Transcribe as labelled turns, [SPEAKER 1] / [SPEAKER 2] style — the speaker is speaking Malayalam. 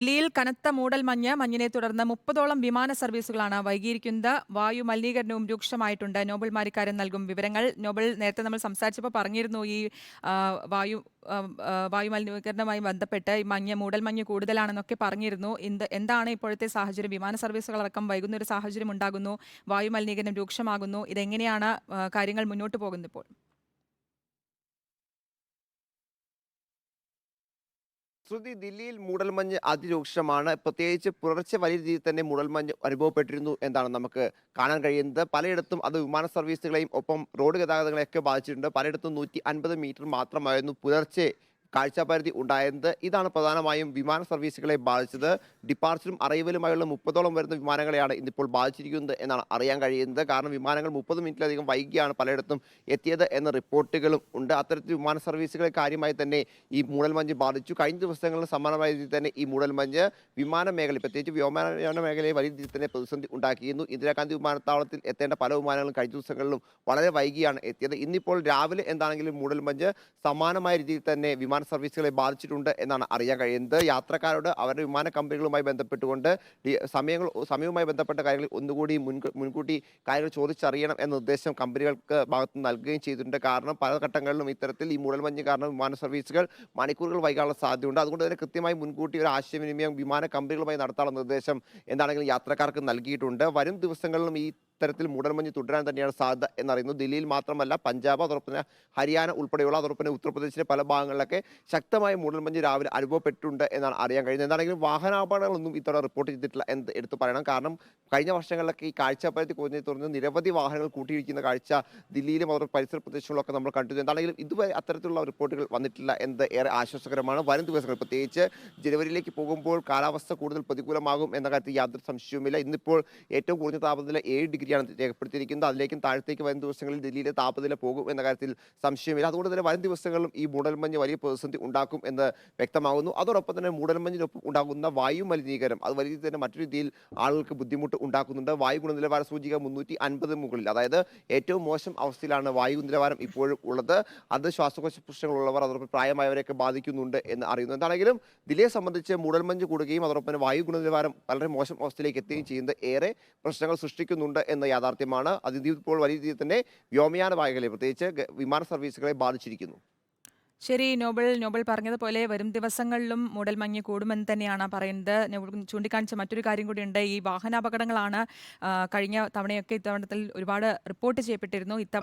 [SPEAKER 1] ദില്ലിയിൽ കനത്ത മൂടൽ മഞ്ഞ് മഞ്ഞിനെ തുടർന്ന് മുപ്പതോളം വിമാന സർവീസുകളാണ് വൈകിയിരിക്കുന്നത്. വായു മലിനീകരണവും രൂക്ഷമായിട്ടുണ്ട്. നോബൽ മാരിക്കാരൻ നൽകും വിവരങ്ങൾ. നോബൽ നേരത്തെ നമ്മൾ സംസാരിച്ചപ്പോൾ പറഞ്ഞിരുന്നു ഈ വായു വായു മലിനീകരണവുമായി ബന്ധപ്പെട്ട് ഈ മഞ്ഞ് മൂടൽ മഞ്ഞ് കൂടുതലാണെന്നൊക്കെ പറഞ്ഞിരുന്നു. എന്ത് എന്താണ് ഇപ്പോഴത്തെ സാഹചര്യം? വിമാന സർവീസുകളടക്കം വൈകുന്ന ഒരു സാഹചര്യം ഉണ്ടാകുന്നു. വായു മലിനീകരണം രൂക്ഷമാകുന്നു. ഇതെങ്ങനെയാണ് കാര്യങ്ങൾ മുന്നോട്ട് പോകുന്നത് ഇപ്പോൾ?
[SPEAKER 2] ശ്രുതി ദില്ലിയിൽ മൂടൽമഞ്ഞ് അതിരൂക്ഷമാണ്. പ്രത്യേകിച്ച് പുലർച്ചെ വലിയ രീതിയിൽ തന്നെ മൂടൽമഞ്ഞ് അനുഭവപ്പെട്ടിരുന്നു എന്നാണ് നമുക്ക് കാണാൻ കഴിയുന്നത്. പലയിടത്തും അത് വിമാന സർവീസുകളെയും ഒപ്പം റോഡ് ഗതാഗതങ്ങളെയൊക്കെ ബാധിച്ചിട്ടുണ്ട്. പലയിടത്തും നൂറ്റി അൻപത് മീറ്റർ മാത്രമായിരുന്നു പുലർച്ചെ കാഴ്ചാപരിധി ഉണ്ടായത് ഇതാണ് പ്രധാനമായും വിമാന സർവീസുകളെ ബാധിച്ചത്. ഡിപ്പാർച്ചറും അറൈവലുമായുള്ള മുപ്പതോളം വരുന്ന വിമാനങ്ങളെയാണ് ഇന്നിപ്പോൾ ബാധിച്ചിരിക്കുന്നത് എന്നാണ് അറിയാൻ കഴിയുന്നത്. കാരണം വിമാനങ്ങൾ മുപ്പത് മിനിറ്റിലധികം വൈകിയാണ് പലയിടത്തും എത്തിയത് എന്ന റിപ്പോർട്ടുകളും ഉണ്ട്. അത്തരത്തിൽ വിമാന സർവീസുകളെ കാര്യമായി തന്നെ ഈ മൂടൽമഞ്ഞ് ബാധിച്ചു. കഴിഞ്ഞ ദിവസങ്ങളിൽ സമാനമായ രീതിയിൽ തന്നെ ഈ മൂടൽമഞ്ഞ് വിമാന മേഖല പ്രത്യേകിച്ച് വ്യോമയാന മേഖലയെ വലിയ രീതിയിൽ തന്നെ പ്രതിസന്ധി ഉണ്ടാക്കിയിരുന്നു. ഇന്ദിരാഗാന്ധി വിമാനത്താവളത്തിൽ എത്തേണ്ട പല വിമാനങ്ങളും കഴിഞ്ഞ ദിവസങ്ങളിലും വളരെ വൈകിയാണ് എത്തിയത്. ഇന്നിപ്പോൾ രാവിലെ എന്താണെങ്കിലും മൂടൽമഞ്ഞ് സമാനമായ രീതിയിൽ തന്നെ വിമാന സർവീസുകളെ ബാധിച്ചിട്ടുണ്ട് എന്നാണ് അറിയാൻ കഴിയുന്നത്. യാത്രക്കാരോട് അവരുടെ വിമാന കമ്പനികളുമായി ബന്ധപ്പെട്ടുകൊണ്ട് സമയങ്ങൾ സമയവുമായി ബന്ധപ്പെട്ട കാര്യങ്ങൾ ഒന്നുകൂടി മുൻകൂട്ടി കാര്യങ്ങൾ ചോദിച്ചറിയണം എന്ന നിർദ്ദേശം കമ്പനികൾക്ക് ഭാഗത്ത് നൽകുകയും ചെയ്തിട്ടുണ്ട്. കാരണം പല ഘട്ടങ്ങളിലും ഇത്തരത്തിൽ ഈ മൂടൽമഞ്ഞ് കാരണം വിമാന സർവീസുകൾ മണിക്കൂറുകൾ വൈകാനുള്ള സാധ്യതയുണ്ട്. അതുകൊണ്ട് തന്നെ കൃത്യമായി മുൻകൂട്ടി ഒരു ആശയവിനിമയം വിമാന കമ്പനികളുമായി നടത്താനുള്ള നിർദ്ദേശം എന്താണെങ്കിലും യാത്രക്കാർക്ക് നൽകിയിട്ടുണ്ട്. വരും ദിവസങ്ങളിലും ഈ ഇത്തരത്തിൽ മൂടൽമഞ്ഞ് തുടരാൻ തന്നെയാണ് സാധ്യത എന്നറിയുന്നു. ദില്ലിയിൽ മാത്രമല്ല പഞ്ചാബ് അതോടൊപ്പം തന്നെ ഹരിയാന ഉൾപ്പെടെയുള്ള അതോടൊപ്പം തന്നെ ഉത്തർപ്രദേശിലെ പല ഭാഗങ്ങളിലൊക്കെ ശക്തമായ മൂടൽമഞ്ഞ് രാവിലെ അനുഭവപ്പെട്ടിട്ടുണ്ട് എന്നാണ് അറിയാൻ കഴിയുന്നത്. എന്താണെങ്കിലും വാഹനാപകടങ്ങളൊന്നും ഇത്തവണ റിപ്പോർട്ട് ചെയ്തിട്ടില്ല എന്ന് എടുത്തു പറയണം. കാരണം കഴിഞ്ഞ വർഷങ്ങളിലൊക്കെ ഈ കാഴ്ചപ്പരത്തി കുറഞ്ഞതിനെ തുടർന്ന് നിരവധി വാഹനങ്ങൾ കൂട്ടിയിരിക്കുന്ന കാഴ്ച ദില്ലിയിലും അതോടൊപ്പം പരിസര പ്രദേശങ്ങളിലൊക്കെ നമ്മൾ കണ്ടു എന്താണെങ്കിലും ഇതുവരെ അത്തരത്തിലുള്ള റിപ്പോർട്ടുകൾ വന്നിട്ടില്ല എന്നത് ഏറെ ആശ്വാസകരമാണ്. വരും ദിവസങ്ങൾ പ്രത്യേകിച്ച് ജനുവരിയിലേക്ക് പോകുമ്പോൾ കാലാവസ്ഥ കൂടുതൽ പ്രതികൂലമാകും എന്ന കാര്യത്തിൽ യാതൊരു സംശയവുമില്ല. ഇന്നിപ്പോൾ ഏറ്റവും കുറഞ്ഞ താപനില ഏഴ് ഡിഗ്രിയാണ് രേഖപ്പെടുത്തിയിരിക്കുന്നത്. അതിലേക്കും താഴത്തേക്ക് വരും ദിവസങ്ങളിൽ ദില്ലിയിലെ താപനില പോകും എന്ന കാര്യത്തിൽ സംശയമില്ല. അതുകൊണ്ട് തന്നെ വരും ദിവസങ്ങളിലും ഈ മൂടൽമഞ്ഞ് വലിയ പ്രതിസന്ധി ഉണ്ടാക്കും എന്ന് വ്യക്തമാകുന്നു. അതോടൊപ്പം തന്നെ മൂടൽമഞ്ഞിനൊപ്പം ഉണ്ടാകുന്ന വായു മലിനീകരണം അത് വലിയ തന്നെ മറ്റു രീതിയിൽ ആളുകൾക്ക് ബുദ്ധിമുട്ട് ഉണ്ടാക്കുന്നുണ്ട്. വായു ഗുണനിലവാര സൂചിക മുന്നൂറ്റി അൻപത് മുകളിൽ അതായത് ഏറ്റവും മോശം അവസ്ഥയിലാണ് വായു ഗുണനിലവാരം ഇപ്പോഴും ഉള്ളത്. അത് ശ്വാസകോശ പ്രശ്നങ്ങളുള്ളവർ അതോടൊപ്പം പ്രായമായവരെയൊക്കെ ബാധിക്കുന്നുണ്ട് എന്ന് അറിയുന്നു. എന്താണെങ്കിലും ദില്ലിയെ സംബന്ധിച്ച് മൂടൽമഞ്ഞ് കൂടുകയും അതോടൊപ്പം വായു ഗുണനിലവാരം വളരെ മോശം അവസ്ഥയിലേക്ക് എത്തുകയും ചെയ്യുന്നത് ഏറെ പ്രശ്നങ്ങൾ സൃഷ്ടിക്കുന്നുണ്ട് എന്ന യാഥാർത്ഥ്യമാണ്. അത് ഇത് ഇപ്പോൾ വലിയ രീതിയിൽ തന്നെ വ്യോമയാന മേഖലയെ പ്രത്യേകിച്ച് വിമാന സർവീസുകളെ ബാധിച്ചിരിക്കുന്നു.
[SPEAKER 1] ശരി നോബൽ നോബൽ പറഞ്ഞതുപോലെ വരും ദിവസങ്ങളിലും മൂടൽമഞ്ഞ് കൂടുമെന്ന് തന്നെയാണ് പറയുന്നത്. ചൂണ്ടിക്കാണിച്ച മറ്റൊരു കാര്യം കൂടിയുണ്ട്. ഈ വാഹനാപകടങ്ങളാണ് കഴിഞ്ഞ തവണയൊക്കെ ഇത്തവണത്തിൽ ഒരുപാട് റിപ്പോർട്ട് ചെയ്യപ്പെട്ടിരുന്നു. ഇത്ത